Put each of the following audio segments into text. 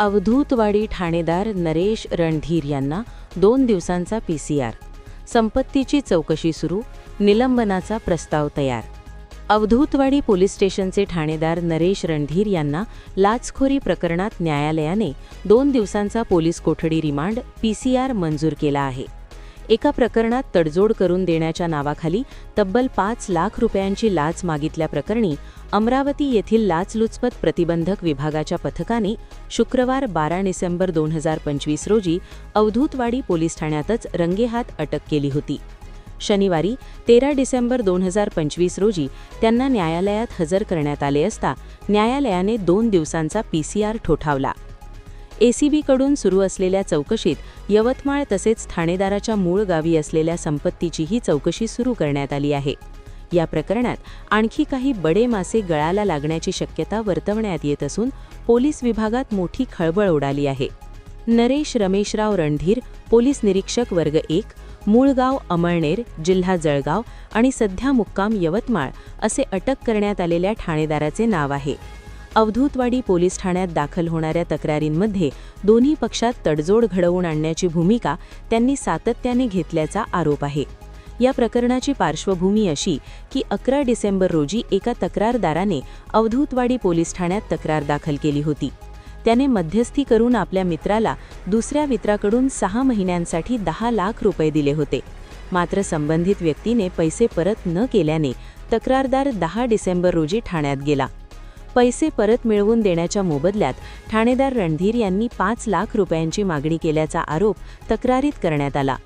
अवधूतवाडी ठाणेदार नरेश रणधीर यांना दोन दिवसांचा पी सी आर. संपत्तीची चौकशी सुरू निलंबनाचा प्रस्ताव तयार. अवधूतवाडी पोलीस स्टेशनचे ठाणेदार नरेश रणधीर यांना लाचखोरी प्रकरणात न्यायालयाने दोन दिवसांचा पोलीस कोठडी रिमांड पी सी आर मंजूर केला आहे. एका प्रकरणात तडजोड करून देण्याच्या नावाखाली तब्बल पाच लाख रुपयांची लाच मागितल्याप्रकरणी अमरावती येथील लाचलुचपत प्रतिबंधक विभागाच्या पथकाने शुक्रवार बारा डिसेंबर दोन हजार पंचवीस रोजी अवधूतवाडी पोलीस ठाण्यातच रंगेहात अटक केली होती. शनिवारी तेरा डिसेंबर दोन हजार पंचवीस रोजी त्यांना न्यायालयात हजर करण्यात आले असता न्यायालयाने दोन दिवसांचा पीसीआर ठोठावला. एसीबीकडून सुरू असलेल्या चौकशीत यवतमाळ तसेच ठाणेदाराच्या मूळ गावी असलेल्या संपत्तीचीही चौकशी सुरू करण्यात आली आहे. या प्रकरणात आणखी काही बडे मासे गळाला लागण्याची शक्यता वर्तवण्यात येत असून पोलीस विभागात मोठी खळबळ उडाली आहे. नरेश रमेशराव रणधीर पोलीस निरीक्षक वर्ग एक मूळगाव अमळनेर जिल्हा जळगाव आणि सध्या मुक्काम यवतमाळ असे अटक करण्यात आलेल्या ठाणेदाराचे नाव आहे. अवधूतवाडी पोलीस ठाण्यात दाखल होणाऱ्या तक्रारींमध्ये दोन्ही पक्षात तडजोड घडवून आणण्याची भूमिका त्यांनी सातत्याने घेतल्याचा आरोप आहे. या प्रकरणाची पार्श्वभूमी अशी की अकरा डिसेंबर रोजी एका तक्रारदाराने अवधूतवाडी पोलीस ठाण्यात तक्रार दाखल केली होती. त्याने मध्यस्थी करून आपल्या मित्राला दुसऱ्या मित्राकडून सहा महिन्यांसाठी दहा लाख रुपये दिले होते. मात्र संबंधित व्यक्तीने पैसे परत न केल्याने तक्रारदार दहा डिसेंबर रोजी ठाण्यात गेला. पैसे परत मिळवून देण्याच्या मोबदल्यात ठाणेदार रणधीर यांनी पाच लाख रुपयांची मागणी केल्याचा आरोप तक्रारीत करण्यात आला.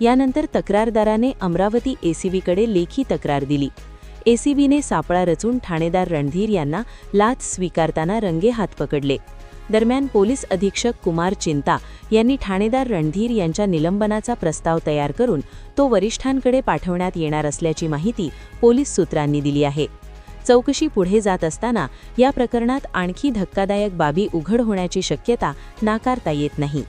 यानंतर तक्रारदाराने अमरावती एसीबीकडे लेखी तक्रार दिली. एसीबीने सापळा रचून ठाणेदार रणधीर यांना लाच स्वीकारताना रंगे हात पकडले. दरम्यान पोलीस अधीक्षक कुमार चिंता यांनी ठाणेदार रणधीर यांच्या निलंबनाचा प्रस्ताव तयार करून तो वरिष्ठांकडे पाठवण्यात येणार असल्याची माहिती पोलीस सूत्रांनी दिली आहे. चौकशी पुढे जात असताना या प्रकरणात आणखी धक्कादायक बाबी उघड होण्याची शक्यता नाकारता येत नाही.